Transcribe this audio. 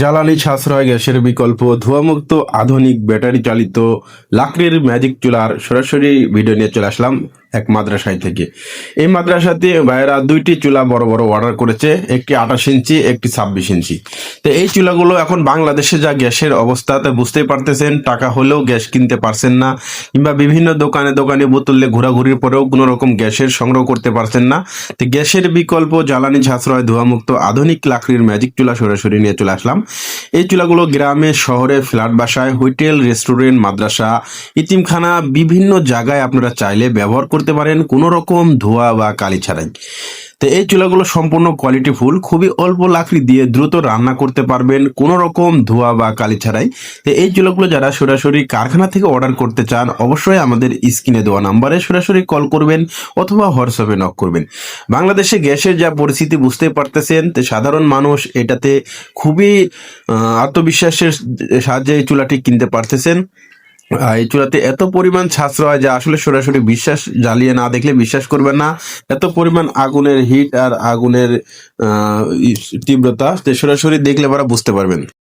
জ্বালানি সাশ্রয় গ্যাসের বিকল্প, ধোঁয়ামুক্ত, আধুনিক ব্যাটারি চালিত লাকড়ির ম্যাজিক চুলার সরাসরি ভিডিও নিয়ে চলে আসলাম এক মাদ্রাসায় থেকে। এই মাদ্রাসাতে ভাইয়েরা দুইটি চুলা বড় বড় অর্ডার করেছে, একটি আঠাশ ইঞ্চি, একটি ছাব্বিশ ইঞ্চি। তো এই চুলাগুলো এখন বাংলাদেশে যা গ্যাসের অবস্থাতে বুঝতেই পারতেছেন, টাকা হলেও গ্যাস কিনতে পারছেন না, কিংবা বিভিন্ন দোকানে দোকানে বোতলে ঘোরাঘুরির পরেও কোনো রকম গ্যাসের সংগ্রহ করতে পারছেন না। তো গ্যাসের বিকল্প, জ্বালানি সাশ্রয়, ধোঁয়ামুক্ত, আধুনিক লাকড়ির ম্যাজিক চুলা সরাসরি নিয়ে চলে আসলাম। এই চুলাগুলো গ্রামে, শহরে, ফ্ল্যাট বাসায়, হোটেল, রেস্টুরেন্ট, মাদ্রাসা, ইতিমখানা, বিভিন্ন জায়গায় আপনারা চাইলে ব্যবহার করতে পারেন। কোনো রকম ধোয়া বা কালি ছাড়াই। তো এই চুলাগুলো সম্পূর্ণ কোয়ালিটি ফুল খুবই অল্প লাকড়ি দিয়ে দ্রুত রান্না করতে পারবেন কোনো রকম ধোঁয়া বা কালি ছাড়াই। তো এই চুলাগুলো যারা সরাসরি কারখানা থেকে অর্ডার করতে চান, অবশ্যই আমাদের স্ক্রিনে দেওয়া নাম্বারে সরাসরি কল করবেন অথবা হোয়াটসঅ্যাপে নক করবেন। বাংলাদেশে গ্যাসের যা পরিস্থিতি বুঝতে পারতেছেন, তো সাধারণ মানুষ এটাতে খুবই আত্মবিশ্বাসের সাহায্যে এই চুলাটি কিনতে পারতেছেন। এই চূড়াতে এত পরিমাণ সাশ্রয় যে আসলে সরাসরি বিশ্বাস জ্বালিয়ে না দেখলে বিশ্বাস করবেন না। এত পরিমাণ আগুনের হিট আর আগুনের তীব্রতা সরাসরি দেখলে আপনারা বুঝতে পারবেন।